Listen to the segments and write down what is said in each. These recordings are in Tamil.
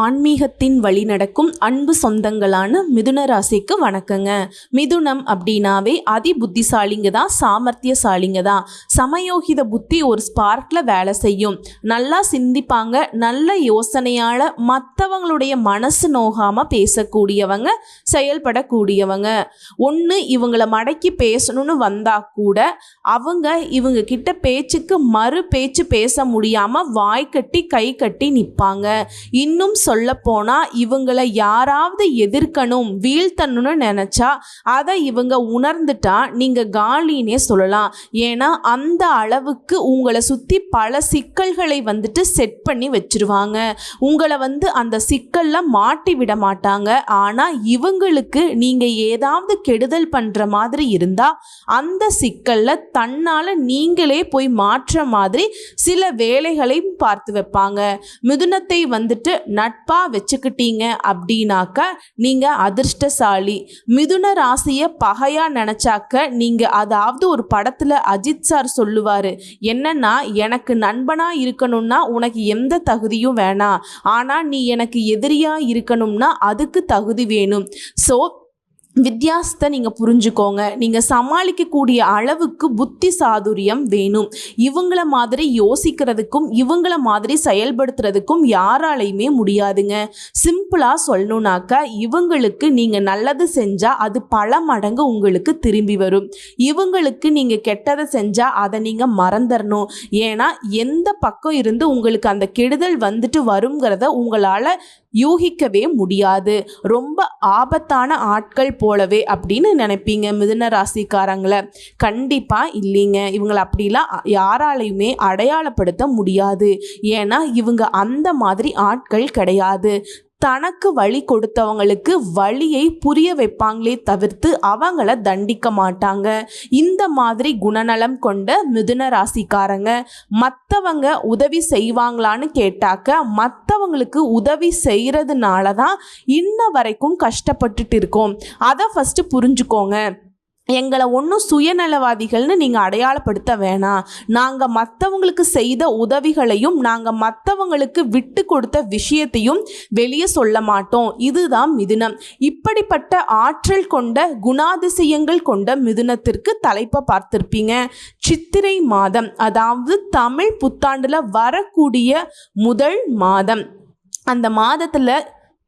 ஆன்மீகத்தின் வழி நடக்கும் அன்பு சொந்தங்களான மிதுன ராசிக்கு வணக்கங்க. மிதுனம் அப்படின்னாவே அதி புத்திசாலிங்க தான் சாமர்த்தியசாலிங்க தான். சமயோகித புத்தி ஒரு ஸ்பார்க்கில் வேலை செய்யும். நல்லா சிந்திப்பாங்க நல்ல யோசனையால் மற்றவங்களுடைய மனசு நோகாமல் பேசக்கூடியவங்க செயல்படக்கூடியவங்க. ஒன்று இவங்களை மடக்கி பேசணும்னு வந்தால் கூட அவங்க இவங்க கிட்ட பேச்சுக்கு மறு பேச்சு பேச முடியாமல் வாய் கட்டி கை கட்டி நிற்பாங்க இன்னும் சொல்லப்போனால் இவங்களை யாராவது எதிர்க்கணும் வீழ்த்தணும்னு நினச்சா அதை இவங்க உணர்ந்துட்டா நீங்கள் காலினே சொல்லலாம். ஏன்னா அந்த அளவுக்கு உங்களை சுற்றி பல சிக்கல்களை வந்துட்டு செட் பண்ணி வச்சிருவாங்க. உங்களை வந்து அந்த சிக்கலில் மாட்டி விட மாட்டாங்க. ஆனால் இவங்களுக்கு நீங்கள் ஏதாவது கெடுதல் பண்ணுற மாதிரி இருந்தால் அந்த சிக்கலில் தன்னால் நீங்களே போய் மாற்ற மாதிரி சில வேலைகளையும் பார்த்து வைப்பாங்க. மிதுனத்தை வந்துட்டு நட்பாக வச்சுக்கிட்டீங்க அப்படின்னாக்க நீங்கள் அதிர்ஷ்டசாலி. மிதுன ராசியை பகையாக நினச்சாக்க நீங்கள் அதாவது ஒரு படத்தில் அஜித் சார் சொல்லுவார் என்னன்னா எனக்கு நண்பனாக இருக்கணும்னா உனக்கு எந்த தகுதியும் வேணாம். ஆனால் நீ எனக்கு எதிரியாக இருக்கணும்னா அதுக்கு தகுதி வேணும். ஸோ வித்தியாசத்தை நீங்கள் புரிஞ்சுக்கோங்க. நீங்கள் சமாளிக்கக்கூடிய அளவுக்கு புத்தி சாதுரியம் வேணும். இவங்கள மாதிரி யோசிக்கிறதுக்கும் இவங்கள மாதிரி செயல்படுத்துறதுக்கும் யாராலையுமே முடியாதுங்க. சிம்பிளாக சொல்லணுன்னாக்கா இவங்களுக்கு நீங்கள் நல்லது செஞ்சால் அது பல மடங்கு உங்களுக்கு திரும்பி வரும். இவங்களுக்கு நீங்கள் கெட்டதை செஞ்சால் அதை நீங்கள் மறந்துடணும் ஏன்னா எந்த பக்கம் இருந்து உங்களுக்கு அந்த கெடுதல் வந்துட்டு வருங்கிறத உங்களால் யூகிக்கவே முடியாது. ரொம்ப ஆபத்தான ஆட்கள் போலவே அப்படின்னு நினைப்பீங்க மிதுன ராசிக்காரங்களை. கண்டிப்பாக இல்லைங்க. இவங்களை அப்படிலாம் யாராலையுமே அடையாளப்படுத்த முடியாது. ஏன்னா இவங்க அந்த மாதிரி ஆட்கள் கிடையாது. தனக்கு வழி கொடுத்தவங்களுக்கு வழியை புரிய வைப்பாங்களே தவிர்த்து அவங்கள தண்டிக்க மாட்டாங்க. இந்த மாதிரி குணநலம் கொண்ட மிதுன ராசிக்காரங்க மற்றவங்க உதவி செய்வாங்களான்னு கேட்டாக்க மற்றவங்களுக்கு உதவி செய்கிறதுனால தான் இன்ன வரைக்கும் கஷ்டப்பட்டுட்டு இருக்கோம். அதை ஃபஸ்ட்டு புரிஞ்சுக்கோங்க. எங்களை ஒன்றும் சுயநலவாதிகள்னு நீங்கள் அடையாளப்படுத்த வேணாம். நாங்கள் மற்றவங்களுக்கு செய்த உதவிகளையும் நாங்கள் மற்றவங்களுக்கு விட்டு கொடுத்த விஷயத்தையும் வெளியே சொல்ல மாட்டோம். இதுதான் மிதுனம். இப்படிப்பட்ட ஆற்றல் கொண்ட குணாதிசயங்கள் கொண்ட மிதுனத்திற்கு தலைப்பை பார்த்துருப்பீங்க. சித்திரை மாதம் அதாவது தமிழ் புத்தாண்டில் வரக்கூடிய முதல் மாதம். அந்த மாதத்தில்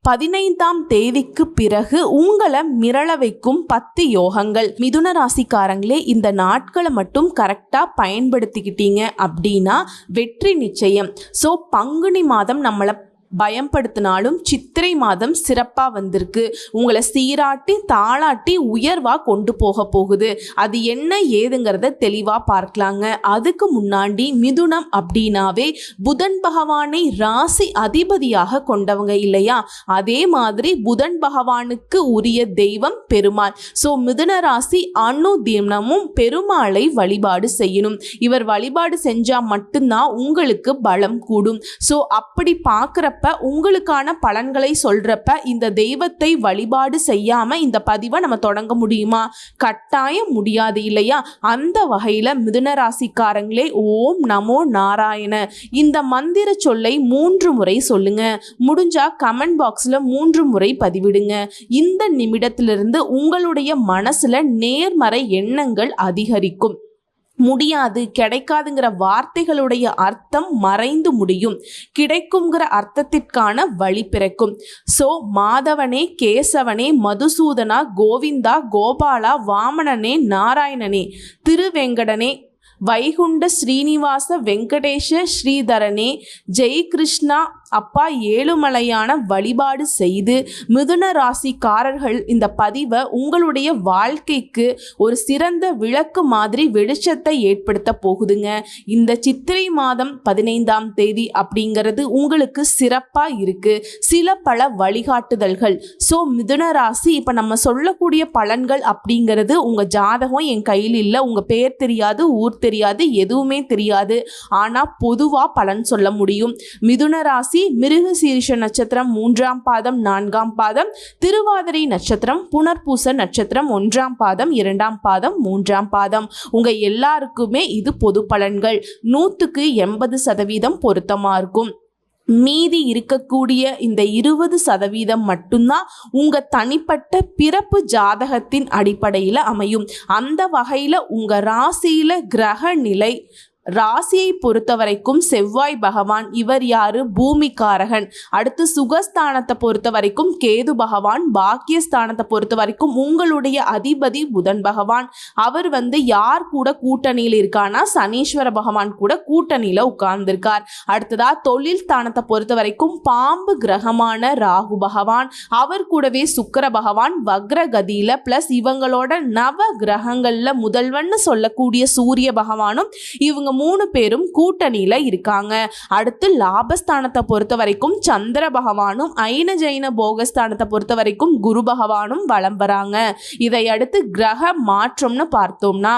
பதினைந்தாம் தேதிக்கு பிறகு உங்களை மிரள வைக்கும் பத்து யோகங்கள். மிதுன ராசிக்காரங்களே இந்த நாட்களை மட்டும் கரெக்டாக பயன்படுத்திக்கிட்டீங்க அப்படின்னா வெற்றி நிச்சயம். ஸோ பங்குனி மாதம் நம்மளை பயம்படுத்தினாலும் சித்திரை மாதம் சிறப்பாக வந்திருக்கு. உங்களை சீராட்டி தாளாட்டி உயர்வாக கொண்டு போக போகுது. அது என்ன ஏதுங்கிறத தெளிவாக பார்க்கலாங்க. அதுக்கு முன்னாடி மிதுனம் அப்படின்னாவே புதன் பகவானை ராசி அதிபதியாக கொண்டவங்க இல்லையா? அதே மாதிரி புதன் பகவானுக்கு உரிய தெய்வம் பெருமாள். ஸோ மிதுன ராசி அணு தினமும் பெருமாளை வழிபாடு செய்யணும். இவர் வழிபாடு செஞ்சால் மட்டும்தான் உங்களுக்கு பலம் கூடும். ஸோ அப்படி பார்க்குறப்ப உங்களுக்கான பலன்களை சொல்கிறப்ப இந்த தெய்வத்தை வழிபாடு செய்யாமல் இந்த பதிவை நம்ம தொடங்க முடியுமா? கட்டாயம் முடியாது இல்லையா? அந்த வகையில் மிதுன ராசிக்காரங்களே ஓம் நமோ நாராயண. இந்த மந்திர சொல்லை மூன்று முறை சொல்லுங்க. முடிஞ்சா கமெண்ட் பாக்ஸில் மூன்று முறை பதிவிடுங்க. இந்த நிமிடத்திலிருந்து உங்களுடைய மனசுல நேர்மறை எண்ணங்கள் அதிகரிக்கும். முடியாது. கிடைக்காதுங்கிற வார்த்தைகளுடைய அர்த்தம் மறைந்து முடியும். கிடைக்குங்கிற அர்த்தத்திற்கான வழி பிறக்கும். ஸோ மாதவனே கேசவனே மதுசூதனா கோவிந்தா கோபாலா வாமணனே நாராயணனே திருவெங்கடனே வைகுண்ட ஸ்ரீனிவாச வெங்கடேஷ ஸ்ரீதரனே ஜெய் கிருஷ்ணா அப்பா ஏழுமலையான வழிபாடு செய்து மிதுன ராசிக்காரர்கள் இந்த பதிவை உங்களுடைய வாழ்க்கைக்கு ஒரு சிறந்த விளக்கு மாதிரி வெளிச்சத்தை ஏற்படுத்த போகுதுங்க. இந்த சித்திரை மாதம் பதினைந்தாம் தேதி அப்படிங்கிறது உங்களுக்கு சிறப்பாக இருக்கு. சில பல வழிகாட்டுதல்கள். ஸோ மிதுன ராசி இப்போ நம்ம சொல்லக்கூடிய பலன்கள் அப்படிங்கிறது உங்கள் ஜாதகம் என் கையில் இல்லை. உங்கள் பேர் தெரியாது ஊர் தெரியாது எதுவுமே தெரியாது. ஆனால் பொதுவாக பலன் சொல்ல முடியும். மிதுன ராசி மிருக சீரிஷ நட்சத்திரம் மூன்றாம் பாதம் நான்காம் பாதம் திருவாதிரை நட்சத்திரம் புனர்பூச நட்சத்திரம் ஒன்றாம் பாதம் இரண்டாம் பாதம் மூன்றாம் பாதம். உங்கள் எல்லாருக்குமே இது பொது பலன்கள். நூற்றுக்கு எண்பது சதவீதம் பொருத்தமாக இருக்கும். மீதி இருக்கக்கூடிய இந்த இருபது சதவீதம் மட்டும்தான் உங்கள் தனிப்பட்ட பிறப்பு ஜாதகத்தின் அடிப்படையில் அமையும். அந்த வகையில் உங்கள் ராசியில் கிரக நிலை ராசியை பொறுத்த வரைக்கும் செவ்வாய் பகவான் இவர் யாரு? பூமிக்காரகன். அடுத்து சுகஸ்தானத்தை பொறுத்த வரைக்கும் கேது பகவான் பாக்கியஸ்தானத்தை பொறுத்த வரைக்கும் உங்களுடைய அதிபதி புதன் பகவான். அவர் வந்து யார் கூட கூட்டணியில் இருக்கானா சனீஸ்வர பகவான் கூட கூட்டணியில் உட்கார்ந்திருக்கார். அடுத்ததா தொழில் ஸ்தானத்தை பொறுத்த வரைக்கும் பாம்பு கிரகமான ராகு பகவான். அவர் கூடவே சுக்கிர பகவான் வக்ரகதியில பிளஸ் இவங்களோட நவ கிரகங்கள்ல முதல்வன்னு சொல்லக்கூடிய சூரிய பகவானும் இவங்க மூணு பேரும் கூட்டணியில இருக்காங்க. அடுத்து லாபஸ்தானத்தை பொறுத்த வரைக்கும் சந்திர பகவானும் ஐன ஜெயின போகஸ்தானத்தை பொறுத்த வரைக்கும் குரு பகவானும் வலம் வராங்க. இதை அடுத்து கிரக மாற்றம்னு பார்த்தோம்னா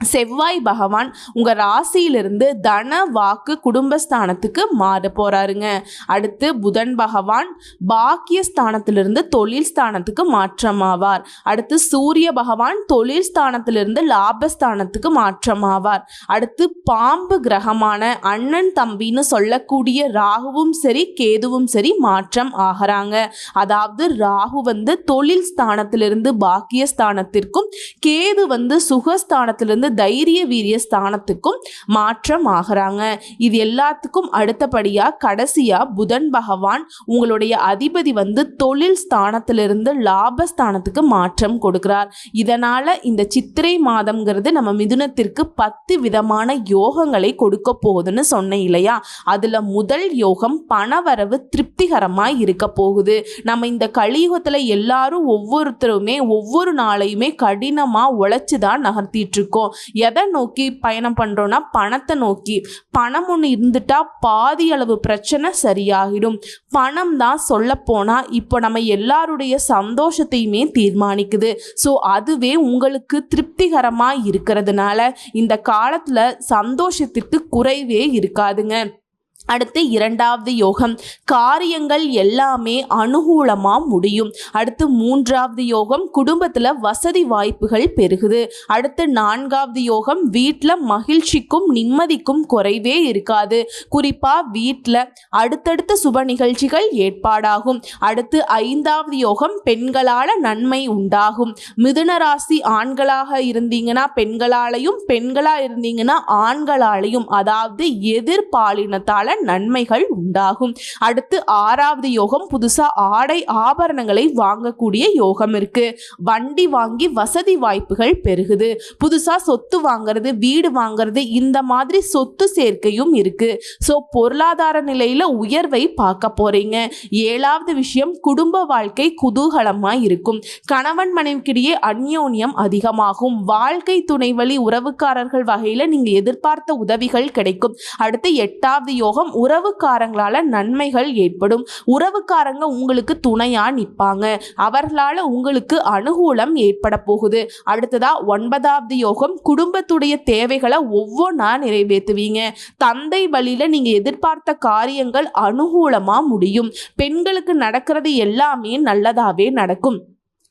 செவ்வாய் பகவான் உங்கள் ராசியிலிருந்து தன வாக்கு குடும்பஸ்தானத்துக்கு மாற போகிறாருங்க அடுத்து புதன் பகவான் பாக்கிய ஸ்தானத்திலிருந்து தொழில் ஸ்தானத்துக்கு மாற்றமாவார். அடுத்து சூரிய பகவான் தொழில் ஸ்தானத்திலிருந்து லாபஸ்தானத்துக்கு மாற்றமாவார். அடுத்து பாம்பு கிரகமான அண்ணன் தம்பின்னு சொல்லக்கூடிய ராகுவும் சரி கேதுவும் சரி மாற்றம் ஆகிறாங்க. அதாவது ராகு வந்து தொழில் ஸ்தானத்திலிருந்து பாக்கியஸ்தானத்திற்கும் கேது வந்து சுகஸ்தானத்திலிருந்து தைரிய வீரிய ஸ்தானத்துக்கும் மாற்றம் ஆகிறாங்க. இது எல்லாத்துக்கும் அடுத்தபடியாக கடைசியாக புதன் பகவான் உங்களுடைய அதிபதி வந்து தொழில் ஸ்தானத்திலிருந்து லாபஸ்தானத்துக்கு மாற்றம் கொடுக்கிறார். இதனால் இந்த சித்திரை மாதம்ங்கிறது நம்ம மிதுனத்திற்கு பத்து விதமான யோகங்களை கொடுக்க போகுதுன்னு சொன்னேன் இல்லையா? அதில் முதல் யோகம் பணவரவு திருப்திகரமாக இருக்க போகுது. நம்ம இந்த கலியுகத்தில் எல்லாரும் ஒவ்வொருத்தருமே ஒவ்வொரு நாளையுமே கடினமாக உழைச்சி தான் நகர்த்திட்டு இருக்கோம். எதை நோக்கி பயணம் பண்ணுறோன்னா பணத்தை நோக்கி. பணம் ஒன்று இருந்துட்டா பாதி அளவு பிரச்சனை சரியாகிடும். பணம் தான் சொல்லப்போனால் இப்போ நம்ம எல்லாருடைய சந்தோஷத்தையுமே தீர்மானிக்குது. ஸோ அதுவே உங்களுக்கு திருப்திகரமாக இருக்கிறதுனால இந்த காலத்தில் சந்தோஷத்திற்கு குறைவே இருக்காதுங்க. அடுத்து இரண்டாவது யோகம். காரியங்கள் எல்லாமே அனுகூலமாக முடியும். அடுத்து மூன்றாவது யோகம் குடும்பத்தில் வசதி வாய்ப்புகள் பெருகுது. அடுத்து நான்காவது யோகம் வீட்டில் மகிழ்ச்சிக்கும் நிம்மதிக்கும் குறைவே இருக்காது. குறிப்பாக வீட்டில் அடுத்தடுத்த சுப நிகழ்ச்சிகள் ஏற்பாடாகும். அடுத்து ஐந்தாவது யோகம் பெண்களால் நன்மை உண்டாகும். மிதுன ராசி ஆண்களாக இருந்தீங்கன்னா பெண்களாலையும் பெண்களாக இருந்தீங்கன்னா ஆண்களாலையும் அதாவது எதிர்பாலினத்தால் நன்மைகள் உண்டாகும். அடுத்து ஆறாவது யோகம் புதுசா ஆடை ஆபரணங்களை வாங்கக்கூடிய யோகம் இருக்கு. வண்டி வாங்கி வசதி வாய்ப்புகள் பெருகுது. புதுசா சொத்து வாங்குறது வீடு வாங்குறது இந்த மாதிரி சொத்து சேர்க்கையும் இருக்கு. ஸோ பொருளாதார நிலையில உயர்வை பார்க்க போறீங்க. ஏழாவது விஷயம் குடும்ப வாழ்க்கை குதூகலமா இருக்கும். கணவன் மனைவிக்கிடையே அந்யோன்யம் அதிகமாகும். வாழ்க்கை துணை வழி உறவுக்காரர்கள் வகையில நீங்க எதிர்பார்த்த உதவிகள் கிடைக்கும். அடுத்து எட்டாவது யோகம் உறவுக்காரங்களால நன்மைகள் ஏற்படும். உறவுக்காரங்க உங்களுக்கு துணையா நிற்பாங்க. அவர்களால உங்களுக்கு அனுகூலம் ஏற்பட போகுது. அடுத்ததா ஒன்பதாவது யோகம் குடும்பத்துடைய தேவைகளை ஒவ்வொன்றா நிறைவேற்றுவீங்க. தந்தை வழியில நீங்க எதிர்பார்த்த காரியங்கள் அனுகூலமா முடியும். பெண்களுக்கு நடக்கிறது எல்லாமே நல்லதாவே நடக்கும்.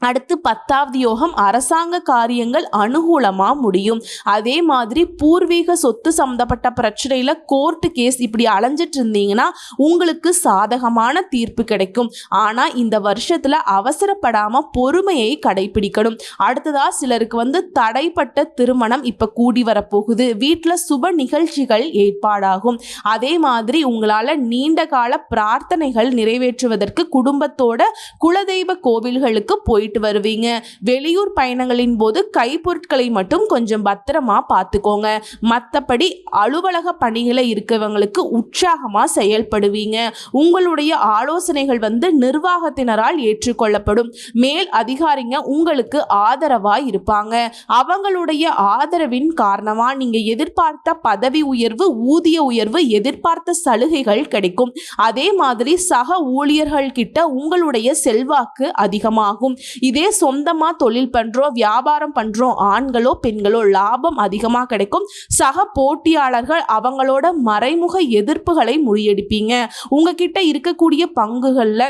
அடுத்து பத்தாவது யோகம் அரசாங்க காரியங்கள் அனுகூலமாக முடியும். அதே மாதிரி பூர்வீக சொத்து சம்மந்தப்பட்ட பிரச்சனையில் கோர்ட்டு கேஸ் இப்படி அலைஞ்சிட்டு இருந்தீங்கன்னா உங்களுக்கு சாதகமான தீர்ப்பு கிடைக்கும். ஆனால் இந்த வருஷத்தில் அவசரப்படாமல் பொறுமையை கடைபிடிக்கணும். அடுத்ததாக சிலருக்கு வந்து தடைப்பட்ட திருமணம் இப்போ கூடி வரப்போகுது. வீட்டில் சுப நிகழ்ச்சிகள் ஏற்பாடாகும். அதே மாதிரி உங்களால் நீண்ட கால பிரார்த்தனைகள் நிறைவேற்றுவதற்கு குடும்பத்தோட குலதெய்வ கோவில்களுக்கு போய் போயிட்டு வருவீங்க. வெளியூர் பயணங்களின் போது கைப்பொருட்களை மட்டும் கொஞ்சம் பத்திரமா பார்த்துக்கோங்க. மற்றபடி அலுவலக பணிகளை இருக்கவங்களுக்கு உற்சாகமாக செயல்படுவீங்க. உங்களுடைய ஆலோசனைகள் வந்து நிர்வாகத்தினரால் ஏற்றுக்கொள்ளப்படும். மேல் அதிகாரிங்க உங்களுக்கு ஆதரவாக இருப்பாங்க. அவங்களுடைய ஆதரவின் காரணமாக நீங்கள் எதிர்பார்த்த பதவி உயர்வு ஊதிய உயர்வு எதிர்பார்த்த சலுகைகள் கிடைக்கும். அதே மாதிரி சக ஊழியர்கள் கிட்ட உங்களுடைய செல்வாக்கு அதிகமாகும். இதே சொந்தமாக தொழில் பண்ணுறோம் வியாபாரம் பண்ணுறோம் ஆண்களோ பெண்களோ லாபம் அதிகமாக கிடைக்கும். சக போட்டியாளர்கள் அவங்களோட மறைமுக எதிர்ப்புகளை முறியடிப்பீங்க. உங்ககிட்ட இருக்கக்கூடிய பங்குகளில்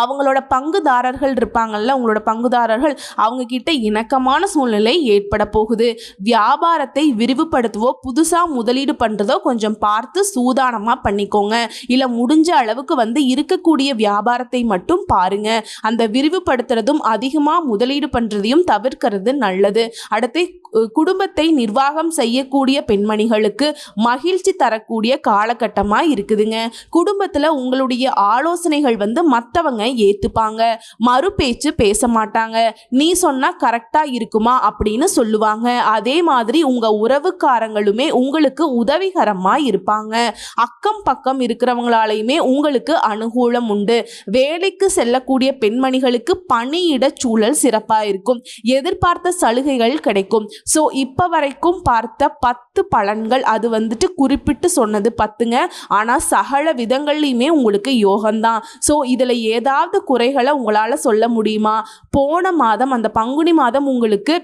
அவங்களோட பங்குதாரர்கள் இருப்பாங்கல்ல உங்களோட பங்குதாரர்கள் அவங்க கிட்ட இணக்கமான சூழ்நிலை ஏற்பட போகுது. வியாபாரத்தை விரிவுபடுத்தவோ புதுசாக முதலீடு பண்ணுறதோ கொஞ்சம் பார்த்து சூதானமாக பண்ணிக்கோங்க. இல்லை முடிஞ்ச அளவுக்கு வந்து இருக்கக்கூடிய வியாபாரத்தை மட்டும் பாருங்க. அந்த விரிவுபடுத்துறதும் அதிகமாக முதலீடு பண்ணுறதையும் தவிர்க்கிறது நல்லது. அடுத்து குடும்பத்தை நிர்வாகம் செய்யக்கூடிய பெண்மணிகளுக்கு மகிழ்ச்சி தரக்கூடிய காலகட்டமாக இருக்குதுங்க. குடும்பத்தில் உங்களுடைய ஆலோசனைகள் வந்து மற்றவங்க ஏற்றுப்பாங்க மறு பேச்சு பேச மாட்டாங்க. நீ சொன்னால் கரெக்டாக இருக்குமா அப்படின்னு சொல்லுவாங்க. அதே மாதிரி உங்கள் உறவுக்காரங்களுமே உங்களுக்கு உதவிகரமாக இருப்பாங்க. அக்கம் பக்கம் இருக்கிறவங்களாலையுமே உங்களுக்கு அனுகூலம் உண்டு. வேலைக்கு செல்லக்கூடிய பெண்மணிகளுக்கு பணியிட சூழல் சிறப்பாக இருக்கும். எதிர்பார்த்த சலுகைகள் கிடைக்கும். ஸோ இப்போ வரைக்கும் பார்த்த பத்து பலன்கள் அது வந்துட்டு குறிப்பிட்டு சொன்னது பத்துங்க. ஆனால் சகல விதங்கள்லையுமே உங்களுக்கு யோகம்தான். ஸோ இதில் ஏதாவது ஏதாவது குறைகளை உங்களால் சொல்ல முடியுமா? போன மாதம் அந்த பங்குனி மாதம் உங்களுக்கு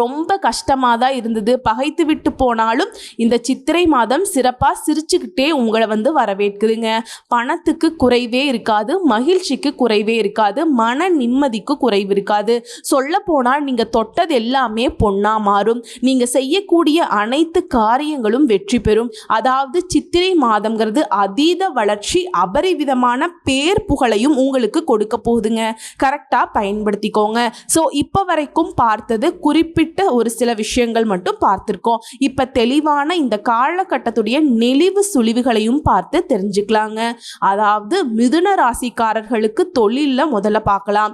ரொம்ப கஷ்டமாக தான் இருந்தது. பகைத்து விட்டு போனாலும் இந்த சித்திரை மாதம் சிறப்பாக சிரிச்சுக்கிட்டே உங்களை வந்து வரவேற்குதுங்க. பணத்துக்கு குறைவே இருக்காது மகிழ்ச்சிக்கு குறைவே இருக்காது மன நிம்மதிக்கு குறைவு இருக்காது. சொல்ல போனால் நீங்கள் தொட்டது எல்லாமே பொண்ணாக மாறும். நீங்கள் செய்யக்கூடிய அனைத்து காரியங்களும் வெற்றி பெறும். அதாவது சித்திரை மாதம்ங்கிறது அதீத வளர்ச்சி அபரிவிதமான பேர் புகழையும் உங்களுக்கு கொடுக்க போகுதுங்க. கரெக்டாக பயன்படுத்திக்கோங்க. ஸோ இப்போ வரைக்கும் பார்த்தது குறிப்பு குறிப்பிட்ட ஒரு சில விஷயங்கள் மட்டும் பார்த்துருக்கோம். இப்போ தெளிவான இந்த காலகட்டத்துடைய நெளிவு சுழிவுகளையும் பார்த்து தெரிஞ்சுக்கலாங்க. அதாவது மிதுன ராசிக்காரர்களுக்கு தொழிலில் முதல்ல பார்க்கலாம்.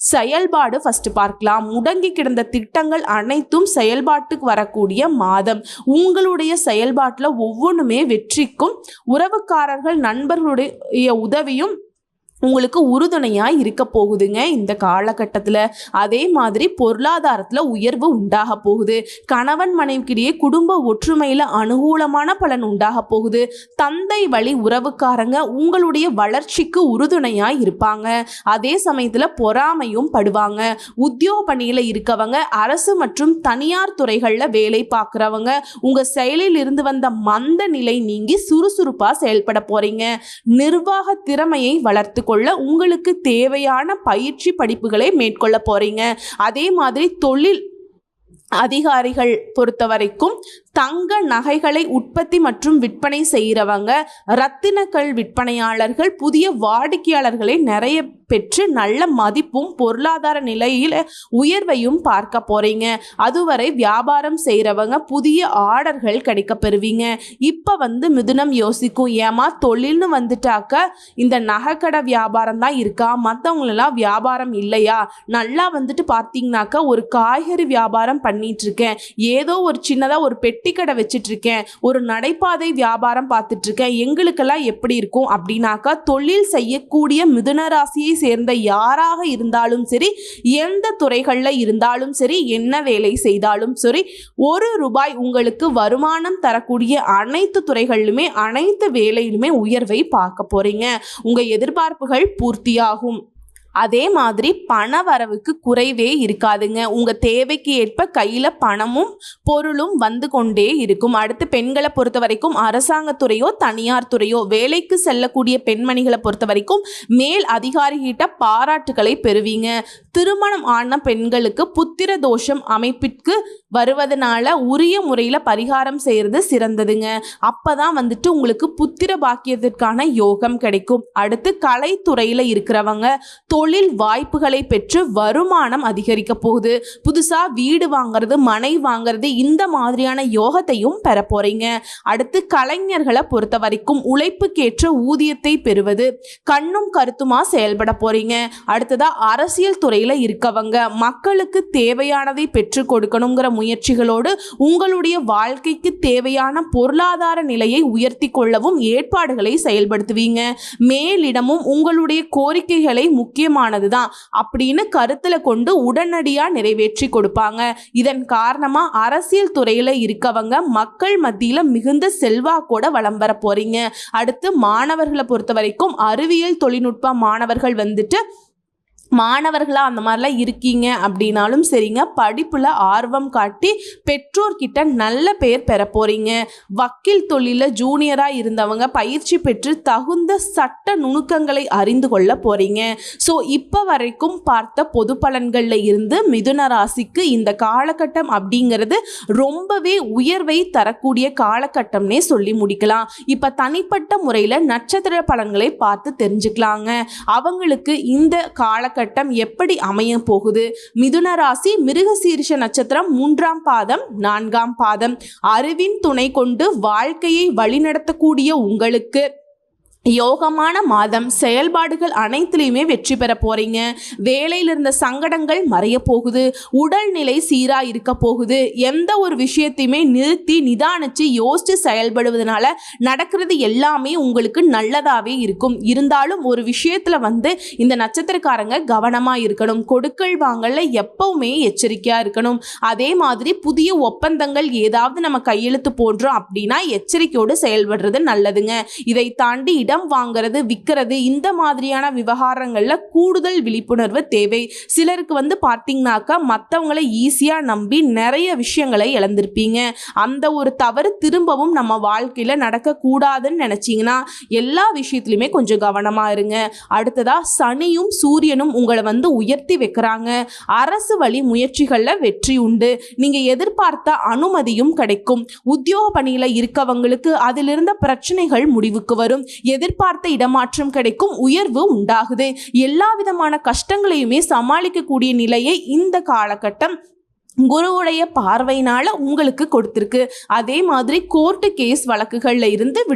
செயல்பாடு ஃபர்ஸ்ட் பார்க்கலாம். முடங்கி கிடந்த திட்டங்கள் அனைத்தும் செயல்பாட்டுக்கு வரக்கூடிய மாதம். உங்களுடைய செயல்பாட்டில் ஒவ்வொன்றுமே வெற்றிக்கும் உறவுக்காரர்கள் நண்பர்களுடைய உதவியும் உங்களுக்கு உறுதுணையாக இருக்க போகுதுங்க. இந்த காலகட்டத்தில் அதே மாதிரி பொருளாதாரத்தில் உயர்வு உண்டாக போகுது. கணவன் மனைவிக்கிடையே குடும்ப ஒற்றுமையில் அனுகூலமான பலன் உண்டாக போகுது. தந்தை வழி உறவுக்காரங்க உங்களுடைய வளர்ச்சிக்கு உறுதுணையாக இருப்பாங்க. அதே சமயத்தில் பொறாமையும் படுவாங்க. உத்தியோக பணியில் இருக்கவங்க அரசு மற்றும் தனியார் துறைகளில் வேலை பார்க்குறவங்க உங்கள் செயலில் இருந்து வந்த மந்த நிலை நீங்கி சுறுசுறுப்பாக செயல்பட போகிறீங்க நிர்வாக திறமையை வளர்த்து மேற்கொள்ள உங்களுக்கு தேவையான பயிற்சி படிப்புகளை மேற்கொள்ள போறீங்க. அதே மாதிரி தொழில் அதிகாரிகள் பொறுத்த வரைக்கும் தங்க நகைகளை உற்பத்தி மற்றும் விற்பனை செய்கிறவங்க ரத்தினக்கல் விற்பனையாளர்கள் புதிய வாடிக்கையாளர்களை நிறைய பெற்று நல்ல மதிப்பும் பொருளாதார நிலையில் உயர்வையும் பார்க்க போறீங்க. அதுவரை வியாபாரம் செய்கிறவங்க புதிய ஆர்டர்கள் கிடைக்க பெறுவீங்க. இப்போ வந்து மிதுனம் யோசிக்கும் ஏமா தொழில்னு வந்துட்டாக்க இந்த நகைக்கடை வியாபாரம் தான் இருக்கா? மற்றவங்களெல்லாம் வியாபாரம் இல்லையா? நல்லா வந்துட்டு பார்த்தீங்கன்னாக்கா ஒரு காய்கறி வியாபாரம் பண்ணிட்டு இருக்கேன். ஏதோ ஒரு சின்னதாக ஒரு பெட் பெட்டி கடை வச்சிட்டு இருக்கேன் ஒரு நடைபாதை வியாபாரம் பார்த்துட்டு இருக்கேன் எங்களுக்கெல்லாம் எப்படி இருக்கும் அப்படின்னாக்கா தொழில் செய்யக்கூடிய மிதுனராசியை சேர்ந்த யாராக இருந்தாலும் சரி எந்த துறைகளில் இருந்தாலும் சரி என்ன வேலை செய்தாலும் சரி ஒரு ரூபாய் உங்களுக்கு வருமானம் தரக்கூடிய அனைத்து துறைகளிலுமே அனைத்து வேலையிலுமே உயர்வை பார்க்க போறீங்க. உங்க எதிர்பார்ப்புகள் பூர்த்தியாகும். அதே மாதிரி பண வரவுக்கு குறைவே இருக்காதுங்க. உங்கள் தேவைக்கு ஏற்ப கையில் பணமும் பொருளும் வந்து கொண்டே இருக்கும். அடுத்து பெண்களை பொறுத்த வரைக்கும் அரசாங்கத்துறையோ தனியார் துறையோ வேலைக்கு செல்லக்கூடிய பெண்மணிகளை பொறுத்த வரைக்கும் மேல் அதிகாரிகிட்ட பாராட்டுகளை பெறுவீங்க. திருமணம் ஆன பெண்களுக்கு புத்திர தோஷம் அமைப்பிற்கு வருவதனால உரிய முறையில் பரிகாரம் செய்கிறது சிறந்ததுங்க. அப்போ தான் வந்துட்டு உங்களுக்கு புத்திர பாக்கியத்திற்கான யோகம் கிடைக்கும். அடுத்து கலைத்துறையில் இருக்கிறவங்க தொழில் வாய்ப்புகளை பெற்று வருமானம் அதிகரிக்க போகுது. புதுசாக வீடு வாங்குறது மனை வாங்குறது இந்த மாதிரியான யோகத்தையும் பெற போகிறீங்க அடுத்து கலைஞர்களை பொறுத்த வரைக்கும் உழைப்புக்கேற்ற ஊதியத்தை பெறுவது கண்ணும் கருத்துமா செயல்பட போகிறீங்க அடுத்ததாக அரசியல் துறையில் இருக்கவங்க மக்களுக்கு தேவையானதை பெற்று கொடுக்கணுங்கிற முயற்சிகளோடு உங்களுடைய வாழ்க்கைக்கு தேவையான பொருளாதார நிலையை உயர்த்தி கொள்ளவும் ஏற்பாடுகளை செயல்படுத்துவீங்க. மேலிடமும் உங்களுடைய கோரிக்கைகளை முக்கியமானது தான் அப்படின்னு கருத்தில் கொண்டு உடனடியாக நிறைவேற்றி கொடுப்பாங்க. இதன் காரணமாக அரசியல் துறையில் இருக்கவங்க மக்கள் மத்தியில் மிகுந்த செல்வாக்கோட வலம் வர போறீங்க. அடுத்து மாணவர்களை பொறுத்த வரைக்கும் அறிவியல் தொழில்நுட்ப மாணவர்கள் வந்துட்டு மாணவர்களாக அந்த மாதிரிலாம் இருக்கீங்க அப்படின்னாலும் சரிங்க. படிப்பில் ஆர்வம் காட்டி பெற்றோர்கிட்ட நல்ல பெயர் பெற போகிறீங்க வக்கீல் தொழிலில் ஜூனியராக இருந்தவங்க பயிற்சி பெற்று தகுந்த சட்ட நுணுக்கங்களை அறிந்து கொள்ள போகிறீங்க ஸோ இப்போ வரைக்கும் பார்த்த பொது பலன்களில் இருந்து மிதுன ராசிக்கு இந்த காலகட்டம் அப்படிங்கிறது ரொம்பவே உயர்வை தரக்கூடிய காலகட்டம்னே சொல்லி முடிக்கலாம். இப்போ தனிப்பட்ட முறையில் நட்சத்திர பலன்களை பார்த்து தெரிஞ்சுக்கலாங்க. அவங்களுக்கு இந்த காலகட்டம் எப்படி அமைய போகுது? மிதுன ராசி மிருகசீரிஷ நட்சத்திரம் மூன்றாம் பாதம் நான்காம் பாதம். அறிவின் துணை கொண்டு வாழ்க்கையை வழிநடத்தக்கூடிய உங்களுக்கு யோகமான மாதம் செயல்பாடுகள் அனைத்துலேயுமே வெற்றி பெற போகிறீங்க வேலையில் இருந்த சங்கடங்கள் மறைய போகுது. உடல்நிலை சீராக இருக்க போகுது. எந்த ஒரு விஷயத்தையுமே நிறுத்தி நிதானித்து யோசித்து செயல்படுவதனால நடக்கிறது எல்லாமே உங்களுக்கு நல்லதாகவே இருக்கும். இருந்தாலும் ஒரு விஷயத்தில் வந்து இந்த நட்சத்திரக்காரங்க கவனமாக இருக்கணும். கொடுக்கல் வாங்கல எப்பவுமே எச்சரிக்கையாக இருக்கணும். அதே மாதிரி புதிய ஒப்பந்தங்கள் ஏதாவது நம்ம கையெழுத்து போடுறோம் அப்படின்னா எச்சரிக்கையோடு செயல்படுறது நல்லதுங்க. இதை தாண்டி இட இடம் வாங்குறது விற்கிறது இந்த மாதிரியான விவகாரங்களில் கூடுதல் விழிப்புணர்வு தேவை. சிலருக்கு வந்து பார்த்தீங்கன்னாக்கா மற்றவங்களை ஈஸியாக நம்பி நிறைய விஷயங்களை இழந்திருப்பீங்க. அந்த ஒரு தவறு திரும்பவும் நம்ம வாழ்க்கையில் நடக்கக்கூடாதுன்னு நினச்சிங்கன்னா எல்லா விஷயத்துலையுமே கொஞ்சம் கவனமாக இருங்க. அடுத்ததாக சனியும் சூரியனும் உங்களை வந்து உயர்த்தி வைக்கிறாங்க. அரசு வழி முயற்சிகளில் வெற்றி உண்டு. நீங்கள் எதிர்பார்த்த அனுமதியும் கிடைக்கும். உத்தியோக பணியில் இருக்கவங்களுக்கு அதிலிருந்த பிரச்சனைகள் முடிவுக்கு வரும். எதிர்பார்த்த இடமாற்றம் கிடைக்கும் உயர்வு உண்டாகுது. எல்லா விதமான கஷ்டங்களையுமே சமாளிக்கக்கூடிய நிலையை இந்த காலகட்டம் குருவுடைய பார்வையினால உங்களுக்கு கொடுத்துருக்கு. அதே மாதிரி கோர்ட்டு கேஸ் வழக்குகளில் இருந்து விடு